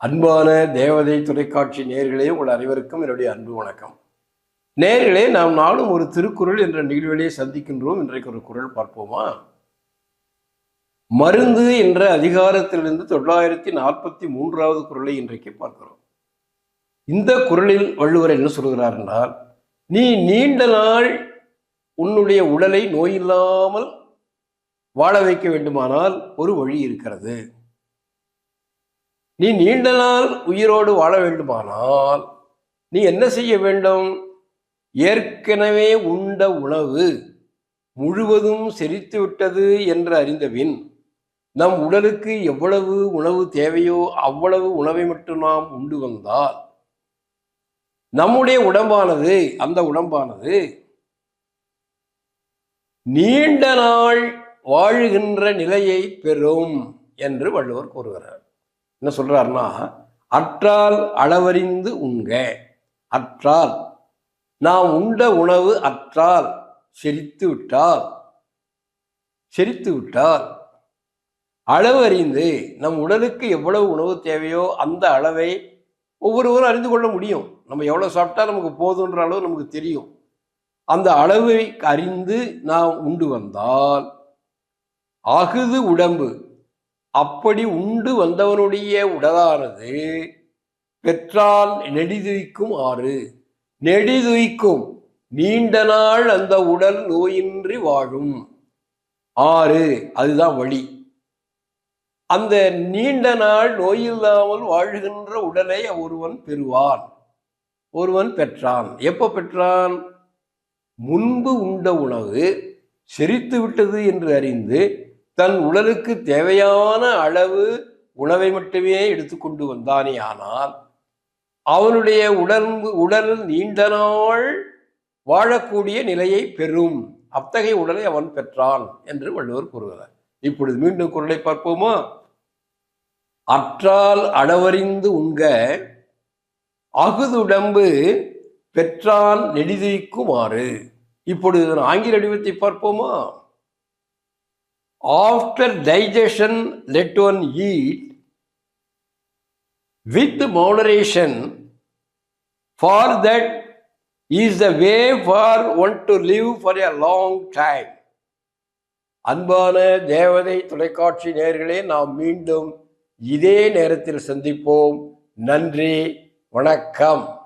அன்பான தேவதை தொலைக்காட்சி நேர்களே உங்கள் அனைவருக்கும் என்னுடைய அன்பு வணக்கம். நேர்களே நாம் நாளும் ஒரு திருக்குறள் என்ற நிகழ்விலே சந்திக்கின்றோம். இன்றைக்கு ஒரு குரல் பார்ப்போமா? மருந்து என்ற அதிகாரத்திலிருந்து தொள்ளாயிரத்தி நாற்பத்தி மூன்றாவது குரலை இன்றைக்கு பார்க்கிறோம். இந்த குறளில் வள்ளுவர் என்ன சொல்கிறார் என்றால் நீ நீண்ட நாள் உன்னுடைய உடலை நோயில்லாமல் வாழ வைக்க வேண்டுமானால் ஒரு வழி இருக்கிறது. நீ நீண்ட நாள் உயிரோடு வாழ வேண்டுமானால் நீ என்ன செய்ய வேண்டும்? ஏற்கனவே உண்ட உணவு முழுவதும் செரித்து விட்டது என்று அறிந்தபின் நம் உடலுக்கு எவ்வளவு உணவு தேவையோ அவ்வளவு உணவை மட்டும் நாம் உண்டு வந்தால் நம்முடைய உடம்பானது அந்த உடம்பானது நீண்ட நாள் வாழுகின்ற நிலையை பெறும் என்று வள்ளுவர் கூறுகிறார். என்ன சொல்றாருன்னா அற்றால் அளவறிந்து உண்க. அற்றால். நாம் உண்ட உணவு அற்றால். செரித்து விட்டால். செரித்து விட்டால். அளவறிந்து நம் உடலுக்கு எவ்வளவு உணவு தேவையோ அந்த அளவை ஒவ்வொருவரும் அறிந்து கொள்ள முடியும். நம்ம எவ்வளோ சாப்பிட்டா நமக்கு போதுன்ற அளவு நமக்கு தெரியும். அந்த அளவை அறிந்து நாம் உண்டு வந்தால் அகுது உடம்பு அப்படி உண்டு வந்தவனுடைய உடலானது பெற்றால் நெடிதுய்க்கும் ஆறு. நெடிதுய்க்கும் நீண்ட நாள் அந்த உடல் நோயின்றி வாழும். ஆறு. அதுதான் வழி அந்த நீண்ட நாள் நோயில்லாமல் வாழுகின்ற உடலை ஒருவன் பெறுவான். ஒருவன் பெற்றான். எப்போ பெற்றான்? முன்பு உண்ட உணவு செரித்து விட்டது என்று அறிந்து தன் உடலுக்கு தேவையான அளவு உணவை மட்டுமே எடுத்துக்கொண்டு வந்தானே ஆனால் அவனுடைய உடல் உடல் நீண்ட நாள் வாழக்கூடிய நிலையை பெறும். அத்தகைய உடலை அவன் பெற்றான் என்று வள்ளுவர் கூறுகிறார். இப்பொழுது மீண்டும் குரலை பார்ப்போமா? அற்றால் அளவறிந்து உண்க அகுதுடம்பு பெற்றான் நெடிதிக்குமாறு இப்பொழுது ஆங்கில வடிவத்தை பார்ப்போமா? After digestion let one eat with moderation for that is the way for one to live for a long time அன்பான தேவதை தொலைக்காட்சி நேர்களே நாம் மீண்டும் இதே நேரத்தில் சந்திப்போம். நன்றி வணக்கம்.